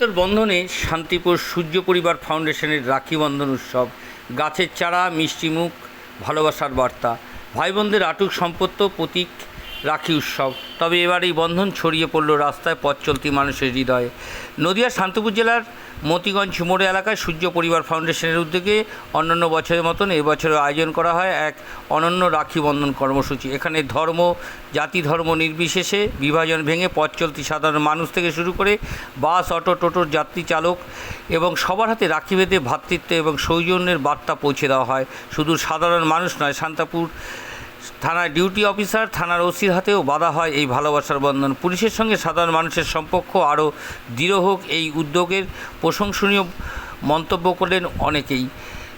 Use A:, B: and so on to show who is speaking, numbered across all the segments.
A: উত্তর বন্ধনে শান্তিপুর সূর্য পরিবার ফাউন্ডেশনের রাখি বন্ধন উৎসব, গাছের চারা মিষ্টিমুখ ভালোবাসার বার্তা, ভাই বোনদের আটুক সম্পত্ত, প্রতীক রাখি উৎসব। তবে এবার এই বন্ধন ছড়িয়ে পড়ল রাস্তায় পথ চলতি মানুষের হৃদয়ে। নদিয়ার শান্তিপুর জেলার মতিগঞ্জ মোড়ে এলাকায় সূর্য পরিবার ফাউন্ডেশনের উদ্যোগে অন্যান্য বছরের মতন এবছরও আয়োজন করা হয় এক অনন্য রাখি বন্ধন কর্মসূচি। এখানে ধর্ম, জাতি ধর্ম নির্বিশেষে বিভাজন ভেঙে পথ চলতি সাধারণ মানুষ থেকে শুরু করে বাস, অটো, টোটোর যাত্রী চালক এবং সবার হাতে রাখি বেঁধে ভ্রাতৃত্ব এবং সৌজন্যের বার্তা পৌঁছে দেওয়া হয়। শুধু সাধারণ মানুষ নয়, শান্তাপুর থানার ডিউটি অফিসার, থানার ওসির হাতেও বাধা হয় এই ভালোবাসার বন্ধন। পুলিশের সঙ্গে সাধারণ মানুষের সম্পর্ক আরও দৃঢ় হোক এই উদ্যোগের প্রশংসনীয় মন্তব্য করলেন অনেকেই।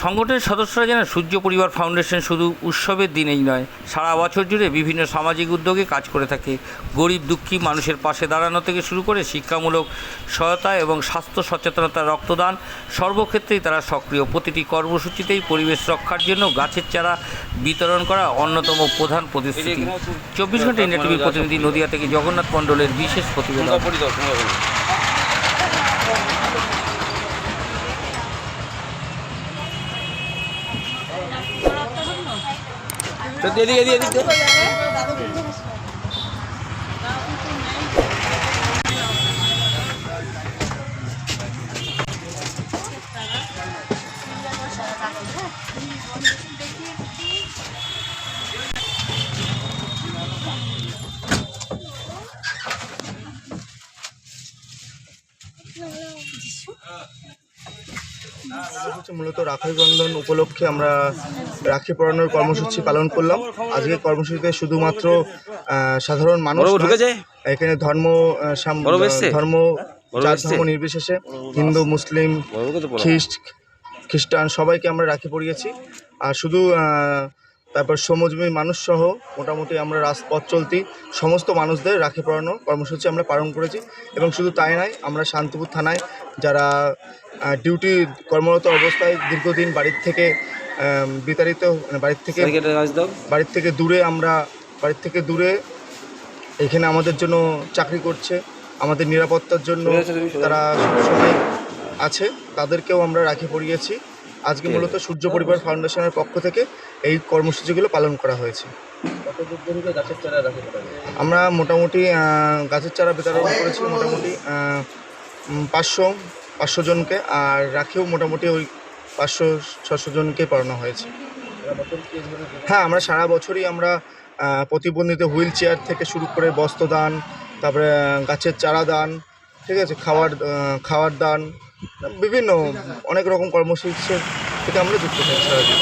A: সংগঠনের সদস্যরা জানান সূর্য পরিবার ফাউন্ডেশন শুধু উৎসবের দিনেই নয় সারা বছর জুড়ে বিভিন্ন সামাজিক উদ্যোগে কাজ করে থাকে। গরিব দুঃখী মানুষের পাশে দাঁড়ানো থেকে শুরু করে শিক্ষামূলক সহায়তা এবং স্বাস্থ্য সচেতনতা রক্তদান সর্বক্ষেত্রেই তারা সক্রিয়। প্রতিটি কর্মসূচিতেই পরিবেশ রক্ষার জন্য গাছের চারা বিতরণ করা অন্যতম প্রধান প্রতিশ্রুতি। চব্বিশ ঘণ্টা ইন্ডিয়া টিভির প্রতিনিধি নদিয়া থেকে জগন্নাথ মণ্ডলের বিশেষ প্রতিবেদন।
B: এদিকে এদিকে এদিকে
C: হচ্ছে মূলত রাখি বন্ধন উপলক্ষে আমরা রাখি পরানোর কর্মসূচি পালন করলাম। আজকে কর্মসূচিতে শুধুমাত্র সাধারণ মানুষ এখানে ধর্ম? ধর্ম ধর্ম নির্বিশেষে হিন্দু মুসলিম খ্রিস্ট খ্রিস্টান সবাইকে আমরা রাখি পড়িয়েছি আর শুধু আহ, তারপর শ্রমজীবী মানুষ সহ মোটামুটি আমরা রাজপথ চলতি সমস্ত মানুষদের রাখি পড়ানো কর্মসূচি আমরা পালন করেছি। এবং শুধু তাই নয় আমরা শান্তিপুর থানায় যারা ডিউটি কর্মরত অবস্থায় দীর্ঘদিন বাড়ির থেকে বিতাড়িত মানে বাড়ির থেকে বাড়ির থেকে দূরে আমরা বাড়ির থেকে দূরে এখানে আমাদের জন্য চাকরি করছে। আমাদের নিরাপত্তার জন্য তারা সবসময় আছে। তাদেরকেও আমরা রাখি পরিয়েছি। আজকে মূলত সূর্য পরিবার ফাউন্ডেশনের পক্ষ থেকে এই কর্মসূচিগুলো পালন করা হয়েছে। আমরা মোটামুটি গাছের চারা বিতরণ করেছি মোটামুটি পাঁচশো পাঁচশো জনকে আর রাখিও মোটামুটি ওই পাঁচশো ছশো জনকে পড়ানো হয়েছে। হ্যাঁ আমরা সারা বছরই আমরা আহ, প্রতিবন্ধীদের হুইল চেয়ার থেকে শুরু করে বস্ত্র দান তারপরে গাছের চারা দান ঠিক আছে খাওয়ার খাওয়ার দান বিভিন্ন অনেক রকম কর্মসূচি থেকে আমরা যুক্ত থাকি সারাদিন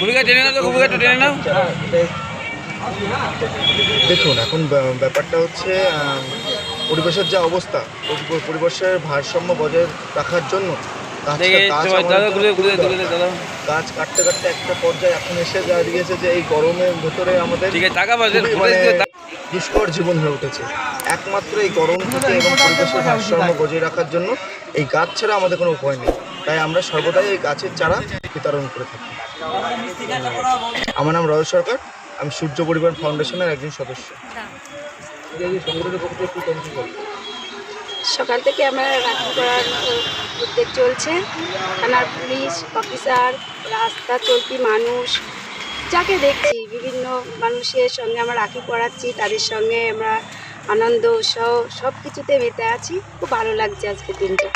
B: ভূমিকা টেনে নাও ভূমিকা টেনে নাও।
C: দেখুন এখন ব্যা- ব্যাপারটা হচ্ছে পরিবেশের যা অবস্থা পরিবেশের ভারসাম্য বজায় রাখার জন্য গাছ কাটতে কাটতে একটা পর্যায়ে এখন এসে দাঁড়িয়েছে যে এই গরমের ভেতরে আমাদের
B: ঠিক আছে টাকা
C: মানে দুষ্কর জীবন হয়ে উঠেছে। একমাত্র এই গরম থেকে এবং পরিবেশের ভারসাম্য বজায় রাখার জন্য এই গাছ ছাড়া আমাদের কোনো উপায় নেই। তাই আমরা সর্বদাই এই গাছের চারা বিতরণ করে থাকি। আমার নাম রয় সরকার আমি সূর্য পরিবার ফাউন্ডেশনের একজন সদস্য।
D: সকাল থেকে আমরা রাখি করার উদ্যোগ চলছে। থানার পুলিশ অফিসার রাস্তা চলতি মানুষ যাকে দেখছি বিভিন্ন মানুষের সঙ্গে আমরা রাখি পড়াচ্ছি তাদের সঙ্গে আমরা আনন্দ উৎসাহ সব কিছুতে মেতে আছি। খুব ভালো লাগছে আজকের দিনটা।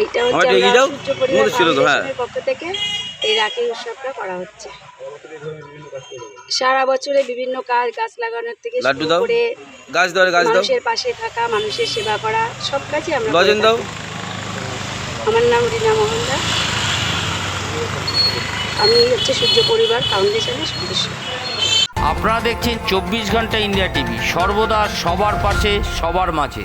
D: এইটা হচ্ছে
B: হ্যাঁ।
D: পক্ষ থেকে এই রাখি উৎসবটা করা হচ্ছে। সারা বছরে বিভিন্ন কাজ গাছ লাগানোর থেকে
B: লাড্ডু দাও।
D: করে
B: গাছ দাও গাছ দাও।
D: মানুষের পাশে থাকা মানুষের সেবা করা সব কাজই আমরা
B: লজেন দাও।
D: আমার নাম রীনা মোহনদা আমি হচ্ছে সূর্য পরিবার ফাউন্ডেশনের সদস্য।
A: আপনারা দেখছেন চব্বিশ ঘণ্টা ইন্ডিয়া টিভি সর্বদা সবার পাশে সবার মাঝে।